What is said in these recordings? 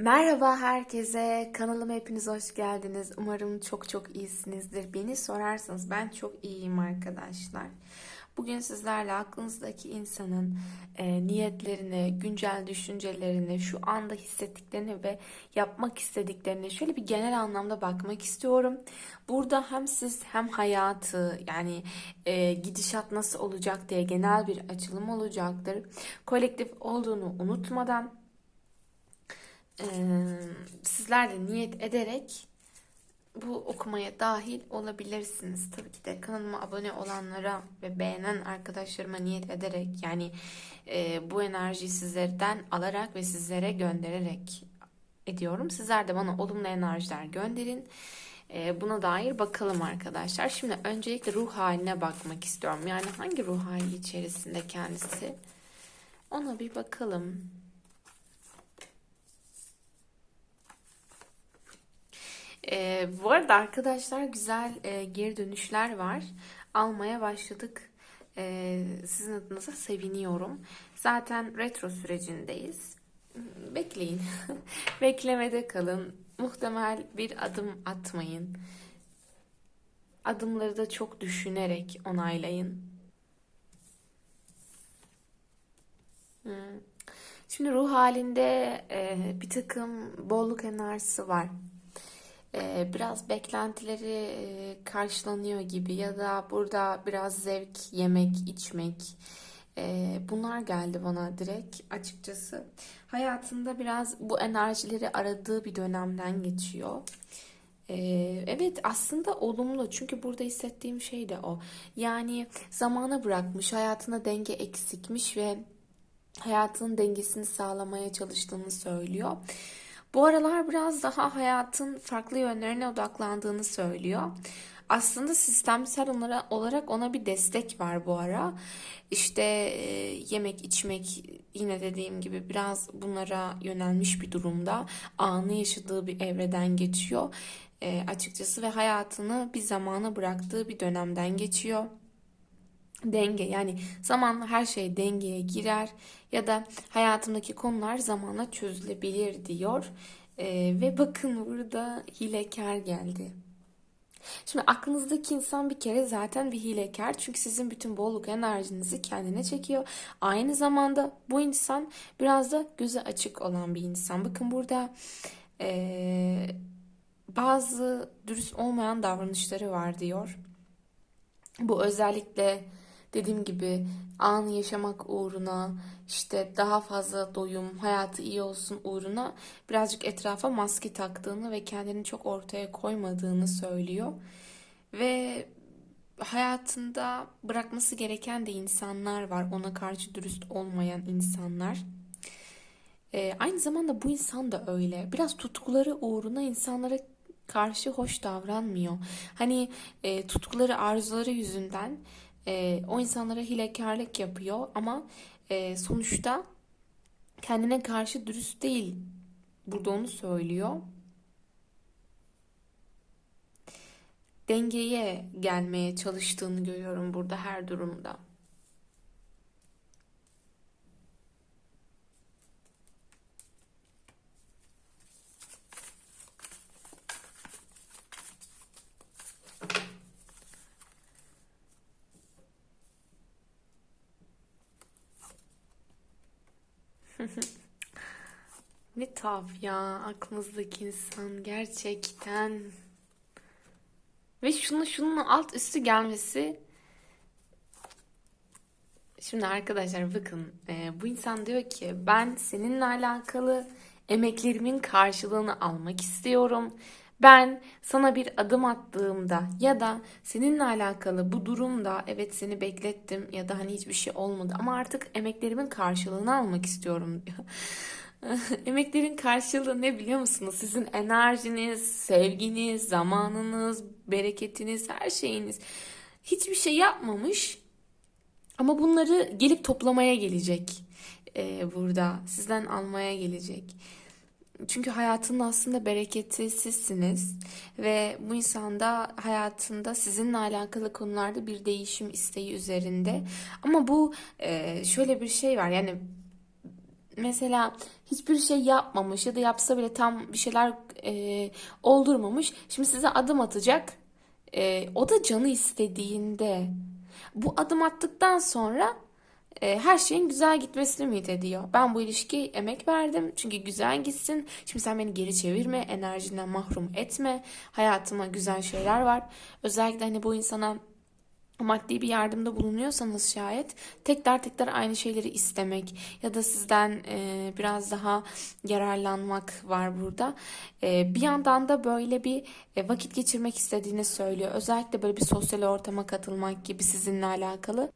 Merhaba herkese. Kanalıma hepiniz hoş geldiniz. Umarım çok çok iyisinizdir. Beni sorarsanız ben çok iyiyim arkadaşlar. Bugün sizlerle aklınızdaki insanın e, niyetlerini, güncel düşüncelerini, şu anda hissettiklerini ve yapmak istediklerini şöyle bir genel anlamda bakmak istiyorum. Burada hem siz hem hayatı yani e, gidişat nasıl olacak diye genel bir açılım olacaktır. Kolektif olduğunu unutmadan ee, sizler de niyet ederek bu okumaya dahil olabilirsiniz. Tabii ki de kanalıma abone olanlara ve beğenen arkadaşlarıma niyet ederek yani e, bu enerjiyi sizlerden alarak ve sizlere göndererek ediyorum. Sizler de bana olumlu enerjiler gönderin. E, buna dair bakalım arkadaşlar. Şimdi öncelikle ruh haline bakmak istiyorum. Yani hangi ruh hali içerisinde kendisi? Ona bir bakalım. Ee, bu arada arkadaşlar güzel e, geri dönüşler var. Almaya başladık. Ee, sizin adınıza seviniyorum. Zaten retro sürecindeyiz. Bekleyin. Beklemede kalın. Muhtemel bir adım atmayın. Adımları da çok düşünerek onaylayın. Şimdi ruh halinde e, bir takım bolluk enerjisi var. Ee, biraz beklentileri e, karşılanıyor gibi ya da burada biraz zevk yemek, içmek e, bunlar geldi bana direkt açıkçası. Hayatında biraz bu enerjileri aradığı bir dönemden geçiyor. Evet aslında olumlu çünkü burada hissettiğim şey de o. Yani zamana bırakmış, hayatına denge eksikmiş ve hayatının dengesini sağlamaya çalıştığını söylüyor. Bu aralar biraz daha hayatın farklı yönlerine odaklandığını söylüyor. Aslında sistemsel olarak ona bir destek var bu ara. İşte yemek içmek yine dediğim gibi biraz bunlara yönelmiş bir durumda. Anı yaşadığı bir evreden geçiyor. E, açıkçası ve hayatını bir zamana bıraktığı bir dönemden geçiyor denge yani zamanla her şey dengeye girer ya da hayatımdaki konular zamanla çözülebilir diyor. Ee, ve bakın burada hilekar geldi. Şimdi aklınızdaki insan bir kere zaten bir hilekar çünkü sizin bütün bolluk enerjinizi kendine çekiyor. Aynı zamanda bu insan biraz da göze açık olan bir insan. Bakın burada ee, bazı dürüst olmayan davranışları var diyor. Bu özellikle dediğim gibi anı yaşamak uğruna işte daha fazla doyum, hayatı iyi olsun uğruna birazcık etrafa maske taktığını ve kendini çok ortaya koymadığını söylüyor. Ve hayatında bırakması gereken de insanlar var. Ona karşı dürüst olmayan insanlar. Ee, aynı zamanda bu insan da öyle. Biraz tutkuları uğruna insanlara karşı hoş davranmıyor. Hani e, tutkuları, arzuları yüzünden e, o insanlara hilekarlık yapıyor ama e, sonuçta kendine karşı dürüst değil. Burada onu söylüyor. Dengeye gelmeye çalıştığını görüyorum burada her durumda. Ne tuhaf ya aklınızdaki insan gerçekten. Ve şunu şunun alt üstü gelmesi. Şimdi arkadaşlar bakın e, bu insan diyor ki ben seninle alakalı emeklerimin karşılığını almak istiyorum. Ben sana bir adım attığımda ya da seninle alakalı bu durumda evet seni beklettim ya da hani hiçbir şey olmadı ama artık emeklerimin karşılığını almak istiyorum diyor. Emeklerin karşılığı ne biliyor musunuz? Sizin enerjiniz, sevginiz, zamanınız, bereketiniz, her şeyiniz. Hiçbir şey yapmamış ama bunları gelip toplamaya gelecek ee, burada. Sizden almaya gelecek. Çünkü hayatının aslında bereketi sizsiniz ve bu insan da hayatında sizinle alakalı konularda bir değişim isteği üzerinde. Ama bu e, şöyle bir şey var yani mesela hiçbir şey yapmamış ya da yapsa bile tam bir şeyler e, oldurmamış. Şimdi size adım atacak. E, o da canı istediğinde bu adım attıktan sonra e, her şeyin güzel gitmesini ümit ediyor. Ben bu ilişkiye emek verdim çünkü güzel gitsin. Şimdi sen beni geri çevirme, enerjinden mahrum etme. Hayatıma güzel şeyler var. Özellikle hani bu insana maddi bir yardımda bulunuyorsanız şayet tekrar tekrar aynı şeyleri istemek ya da sizden e, biraz daha yararlanmak var burada. E, bir yandan da böyle bir e, vakit geçirmek istediğini söylüyor. Özellikle böyle bir sosyal ortama katılmak gibi sizinle alakalı.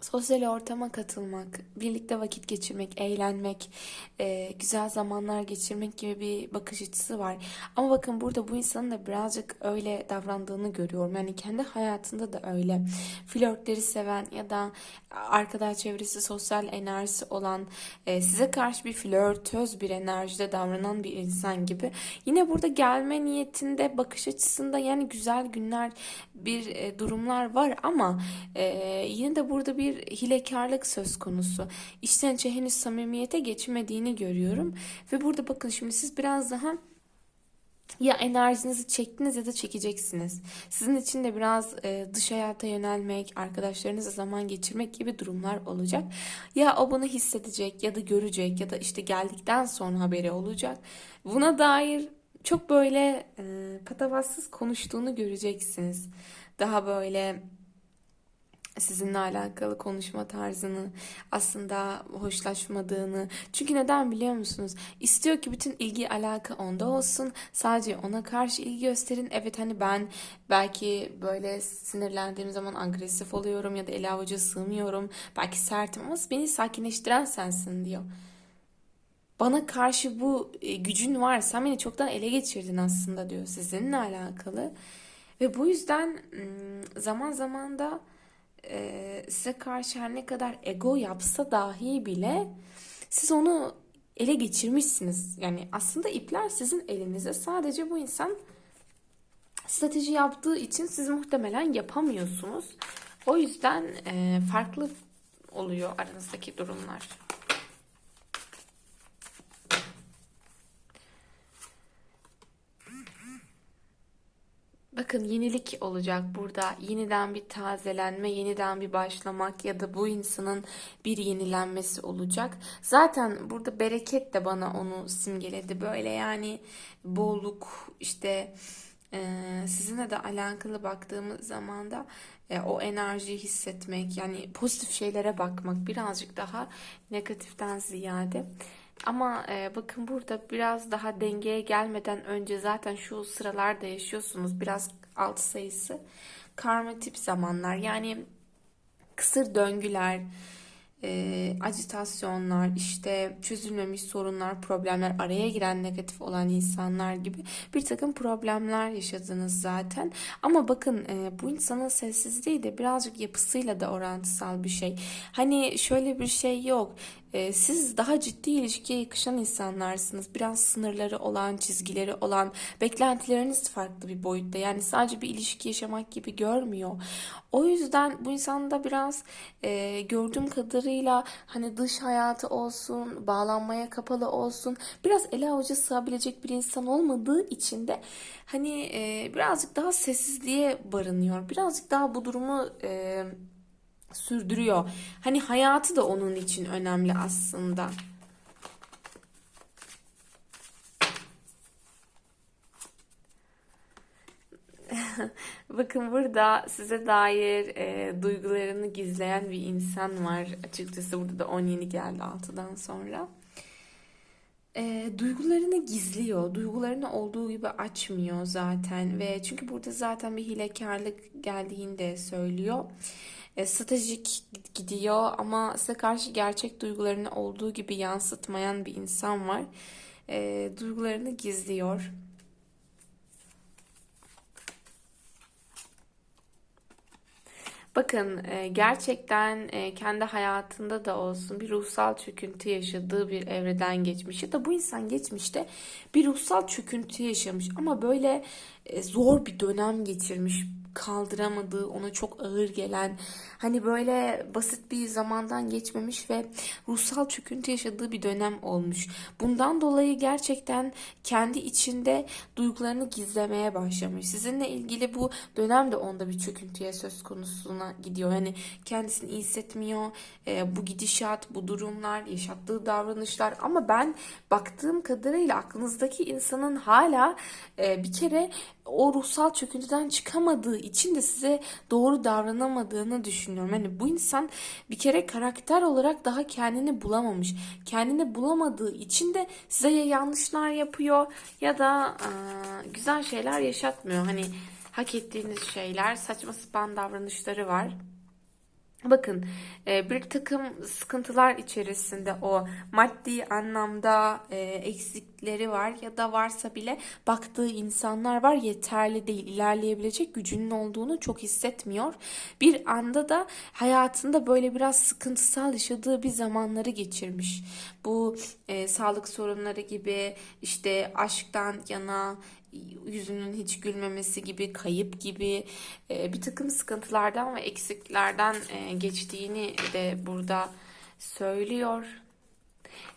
Sosyal ortama katılmak, birlikte vakit geçirmek, eğlenmek, e, güzel zamanlar geçirmek gibi bir bakış açısı var. Ama bakın burada bu insanın da birazcık öyle davrandığını görüyorum. Yani kendi hayatında da öyle. Flörtleri seven ya da arkadaş çevresi, sosyal enerjisi olan, e, size karşı bir flörtöz bir enerjide davranan bir insan gibi. Yine burada gelme niyetinde, bakış açısında yani güzel günler, bir e, durumlar var ama yine de burada bir hilekarlık söz konusu. İçten içe henüz samimiyete geçmediğini görüyorum. Ve burada bakın şimdi siz biraz daha ya enerjinizi çektiniz ya da çekeceksiniz. Sizin için de biraz e, dış hayata yönelmek, arkadaşlarınızla zaman geçirmek gibi durumlar olacak. Ya o bunu hissedecek ya da görecek ya da işte geldikten sonra haberi olacak. Buna dair çok böyle e, patavatsız konuştuğunu göreceksiniz. Daha böyle sizinle alakalı konuşma tarzını aslında hoşlaşmadığını. Çünkü neden biliyor musunuz? İstiyor ki bütün ilgi alaka onda olsun. Sadece ona karşı ilgi gösterin. Evet hani ben belki böyle sinirlendiğim zaman agresif oluyorum ya da ele avuca sığmıyorum. Belki sertim ama beni sakinleştiren sensin diyor. Bana karşı bu e, gücün var. Sen beni çoktan ele geçirdin aslında diyor sizinle alakalı. Ve bu yüzden zaman zaman da e, size karşı her ne kadar ego yapsa dahi bile siz onu ele geçirmişsiniz. Yani aslında ipler sizin elinizde. Sadece bu insan strateji yaptığı için siz muhtemelen yapamıyorsunuz. O yüzden e, farklı oluyor aranızdaki durumlar. Bakın yenilik olacak burada. Yeniden bir tazelenme, yeniden bir başlamak ya da bu insanın bir yenilenmesi olacak. Zaten burada bereket de bana onu simgeledi. Böyle yani bolluk işte e, sizinle de alakalı baktığımız zaman da e, o enerjiyi hissetmek yani pozitif şeylere bakmak birazcık daha negatiften ziyade. Ama e, bakın burada biraz daha dengeye gelmeden önce zaten şu sıralarda yaşıyorsunuz. Biraz alt sayısı karma tip zamanlar. Yani kısır döngüler, e, acitasyonlar, işte çözülmemiş sorunlar, problemler, araya giren negatif olan insanlar gibi bir takım problemler yaşadınız zaten. Ama bakın e, bu insanın sessizliği de birazcık yapısıyla da orantısal bir şey. Hani şöyle bir şey yok. E, siz daha ciddi ilişkiye yakışan insanlarsınız. Biraz sınırları olan, çizgileri olan, beklentileriniz farklı bir boyutta. Yani sadece bir ilişki yaşamak gibi görmüyor. O yüzden bu insanda biraz e, gördüğüm kadarıyla hani dış hayatı olsun, bağlanmaya kapalı olsun, biraz ele avuca sığabilecek bir insan olmadığı için de hani e, birazcık daha sessizliğe barınıyor. Birazcık daha bu durumu e, sürdürüyor. Hani hayatı da onun için önemli aslında. Bakın burada size dair e, duygularını gizleyen bir insan var. Açıkçası burada da 10 yeni geldi 6'dan sonra. E, duygularını gizliyor. Duygularını olduğu gibi açmıyor zaten. Ve çünkü burada zaten bir hilekarlık geldiğini de söylüyor. E, stratejik gidiyor ama size karşı gerçek duygularını olduğu gibi yansıtmayan bir insan var. E, duygularını gizliyor. Bakın e, gerçekten e, kendi hayatında da olsun bir ruhsal çöküntü yaşadığı bir evreden geçmiş ya da bu insan geçmişte bir ruhsal çöküntü yaşamış ama böyle e, zor bir dönem geçirmiş kaldıramadığı, ona çok ağır gelen, hani böyle basit bir zamandan geçmemiş ve ruhsal çöküntü yaşadığı bir dönem olmuş. Bundan dolayı gerçekten kendi içinde duygularını gizlemeye başlamış. Sizinle ilgili bu dönem de onda bir çöküntüye söz konusuna gidiyor. Hani kendisini iyi hissetmiyor. E, bu gidişat, bu durumlar, yaşattığı davranışlar ama ben baktığım kadarıyla aklınızdaki insanın hala e, bir kere o ruhsal çöküntüden çıkamadığı için de size doğru davranamadığını düşünüyorum. Hani bu insan bir kere karakter olarak daha kendini bulamamış. Kendini bulamadığı için de size ya yanlışlar yapıyor ya da e, güzel şeyler yaşatmıyor. Hani hak ettiğiniz şeyler, saçma sapan davranışları var. Bakın e, bir takım sıkıntılar içerisinde o maddi anlamda e, eksikleri var ya da varsa bile baktığı insanlar var yeterli değil ilerleyebilecek gücünün olduğunu çok hissetmiyor. Bir anda da hayatında böyle biraz sıkıntısal yaşadığı bir zamanları geçirmiş. Bu e, sağlık sorunları gibi işte aşktan yana yüzünün hiç gülmemesi gibi, kayıp gibi e, bir takım sıkıntılardan ve eksiklerden e, geçtiğini de burada söylüyor.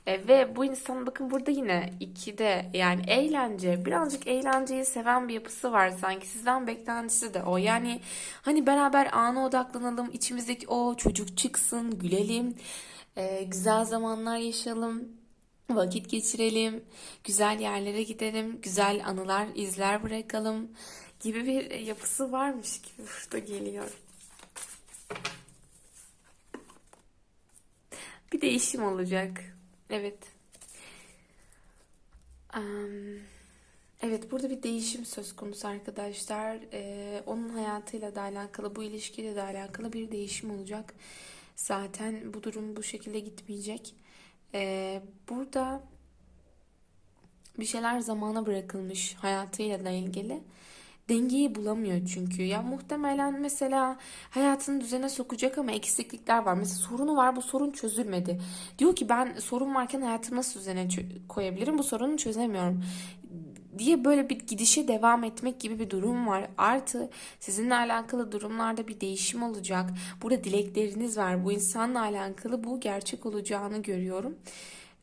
E, ve bu insan bakın burada yine ikide yani eğlence birazcık eğlenceyi seven bir yapısı var sanki sizden beklentisi de o yani hani beraber ana odaklanalım içimizdeki o çocuk çıksın gülelim güzel zamanlar yaşayalım Vakit geçirelim, güzel yerlere gidelim, güzel anılar, izler bırakalım gibi bir yapısı varmış gibi burada geliyor. Bir değişim olacak. Evet. Am, Evet, burada bir değişim söz konusu arkadaşlar. Ee, onun hayatıyla da alakalı, bu ilişkiyle de alakalı bir değişim olacak. Zaten bu durum bu şekilde gitmeyecek. Ee, burada bir şeyler zamana bırakılmış hayatıyla da ilgili. Dengeyi bulamıyor çünkü. Ya muhtemelen mesela hayatını düzene sokacak ama eksiklikler var. Mesela sorunu var bu sorun çözülmedi. Diyor ki ben sorun varken hayatımı nasıl düzene koyabilirim? Bu sorunu çözemiyorum diye böyle bir gidişe devam etmek gibi bir durum var. Artı sizinle alakalı durumlarda bir değişim olacak. Burada dilekleriniz var. Bu insanla alakalı bu gerçek olacağını görüyorum.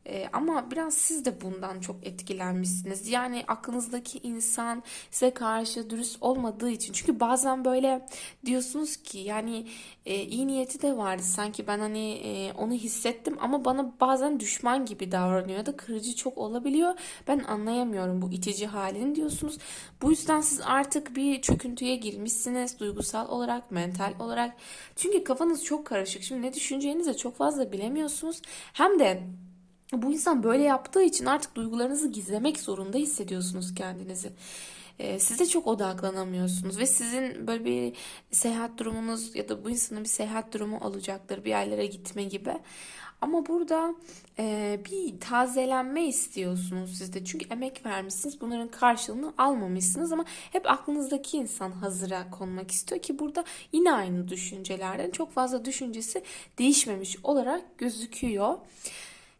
Ee, ama biraz siz de bundan çok etkilenmişsiniz. Yani aklınızdaki insan size karşı dürüst olmadığı için. Çünkü bazen böyle diyorsunuz ki yani e, iyi niyeti de vardı. Sanki ben hani e, onu hissettim ama bana bazen düşman gibi davranıyor ya da kırıcı çok olabiliyor. Ben anlayamıyorum bu itici halini diyorsunuz. Bu yüzden siz artık bir çöküntüye girmişsiniz duygusal olarak, mental olarak. Çünkü kafanız çok karışık. Şimdi ne düşüneceğinizi çok fazla bilemiyorsunuz. Hem de bu insan böyle yaptığı için artık duygularınızı gizlemek zorunda hissediyorsunuz kendinizi. Ee, siz de çok odaklanamıyorsunuz ve sizin böyle bir seyahat durumunuz ya da bu insanın bir seyahat durumu olacaktır bir yerlere gitme gibi. Ama burada e, bir tazelenme istiyorsunuz siz de. Çünkü emek vermişsiniz. Bunların karşılığını almamışsınız ama hep aklınızdaki insan hazıra konmak istiyor ki burada yine aynı düşüncelerden çok fazla düşüncesi değişmemiş olarak gözüküyor.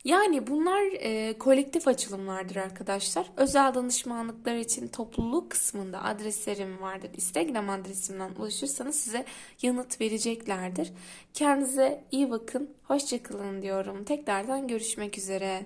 Yani bunlar e, kolektif açılımlardır arkadaşlar. Özel danışmanlıklar için topluluk kısmında adreslerim vardır. Instagram adresimden ulaşırsanız size yanıt vereceklerdir. Kendinize iyi bakın. Hoşçakalın diyorum. Tekrardan görüşmek üzere.